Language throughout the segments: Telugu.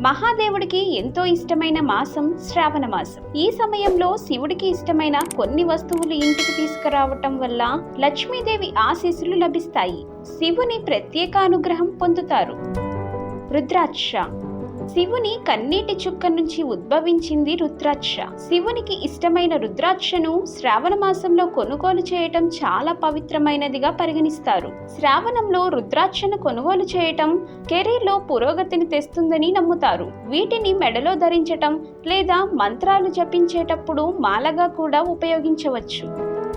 మహాదేవుడికి ఎంతో ఇష్టమైన మాసం శ్రావణ మాసం. ఈ సమయంలో శివుడికి ఇష్టమైన కొన్ని వస్తువులు ఇంటికి తీసుకురావటం వల్ల లక్ష్మీదేవి ఆశీస్సులు లభిస్తాయి. శివుని ప్రత్యేక అనుగ్రహం పొందుతారు. రుద్రాక్ష శివుని కన్నీటి చుక్క నుంచి ఉద్భవించింది రుద్రాక్ష. శివునికి ఇష్టమైన రుద్రాక్షను శ్రావణ మాసంలో కొనుగోలు చేయటం చాలా పవిత్రమైనదిగా పరిగణిస్తారు. శ్రావణంలో రుద్రాక్షను కొనుగోలు చేయటం కెరీర్లో పురోగతిని తెస్తుందని నమ్ముతారు. వీటిని మెడలో ధరించటం లేదా మంత్రాలు జపించేటప్పుడు మాలగా కూడా ఉపయోగించవచ్చు.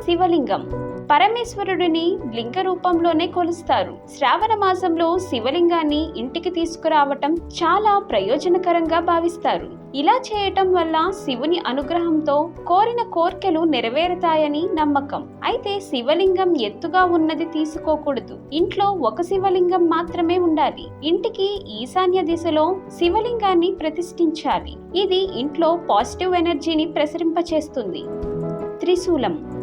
శివలింగం పరమేశ్వరుడిని లింగ రూపంలోనే కొలుస్తారు. శ్రావణ మాసంలో శివలింగాన్ని ఇంటికి తీసుకురావటం చాలా ప్రయోజనకరంగా భావిస్తారు. ఇలా చేయటం వల్ల శివుని అనుగ్రహంతో కోరిన కోర్కెలు నెరవేరుతాయని నమ్మకం. అయితే శివలింగం ఎత్తుగా ఉన్నది తీసుకోకూడదు. ఇంట్లో ఒక శివలింగం మాత్రమే ఉండాలి. ఇంటికి ఈశాన్య దిశలో శివలింగాన్ని ప్రతిష్ఠించాలి. ఇది ఇంట్లో పాజిటివ్ ఎనర్జీని ప్రసరింపచేస్తుంది. త్రిశూలం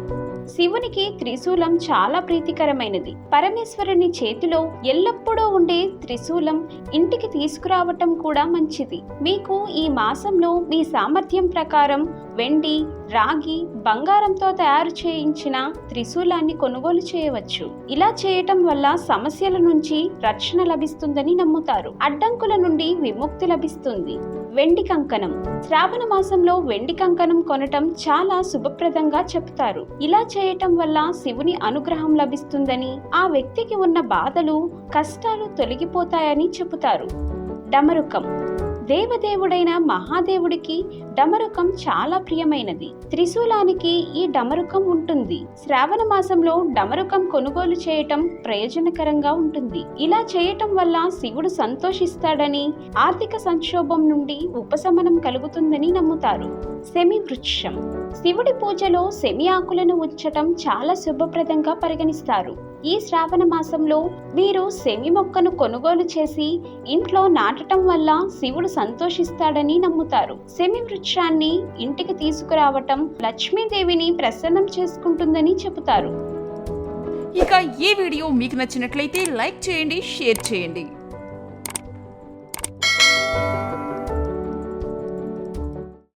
శివునికి త్రిశూలం చాలా ప్రీతికరమైనది. పరమేశ్వరుని చేతిలో ఎల్లప్పుడూ ఉండే త్రిశూలం ఇంటికి తీసుకురావటం కూడా మంచిది. మీకు ఈ మాసంలో మీ సామర్థ్యం ప్రకారం వెండి రాగి బంగారంతో తయారు చేయించిన త్రిశూలాన్ని కొనుగోలు చేయవచ్చు. ఇలా చేయటం వల్ల సమస్యల నుంచి రక్షణ లభిస్తుందని నమ్ముతారు. అడ్డంకుల నుండి విముక్తి లభిస్తుంది. వెండి కంకణం. శ్రావణ మాసంలో వెండి కంకణం కొనటం చాలా శుభప్రదంగా చెప్తారు. ఇలా చేయటం వల్ల శివుని అనుగ్రహం లభిస్తుందని ఆ వ్యక్తికి ఉన్న బాధలు కష్టాలు తొలగిపోతాయని చెబుతారు. డమరుకం. దేవదేవుడైన మహాదేవుడికి డమరుకం చాలా ప్రియమైనది. త్రిశూలానికి ఈ డమరుకం ఉంటుంది. శ్రావణ మాసంలో డమరుకం కొనుగోలు చేయటం ప్రయోజనకరంగా ఉంటుంది. ఇలా చేయటం వల్ల శివుడు సంతోషిస్తాడని ఆర్థిక సంక్షోభం నుండి ఉపశమనం కలుగుతుందని నమ్ముతారు. సెమి వృక్షం శివుడి పూజలో సెమి ఆకులను ఉంచటం చాలా శుభప్రదంగా పరిగణిస్తారు. ఈ శ్రావణ మాసంలో మీరు సెమి మొక్కను కొనుగోలు చేసి ఇంట్లో నాటటం వల్ల శివుడు సంతోషిస్తాడని నమ్ముతారు. సెమి వృక్షాన్ని ఇంటికి తీసుకురావటం లక్ష్మీదేవిని ప్రసన్నం చేసుకుంటుందని చెబుతారు. ఇక ఈ వీడియో మీకు నచ్చినట్లయితే లైక్ చేయండి షేర్ చేయండి.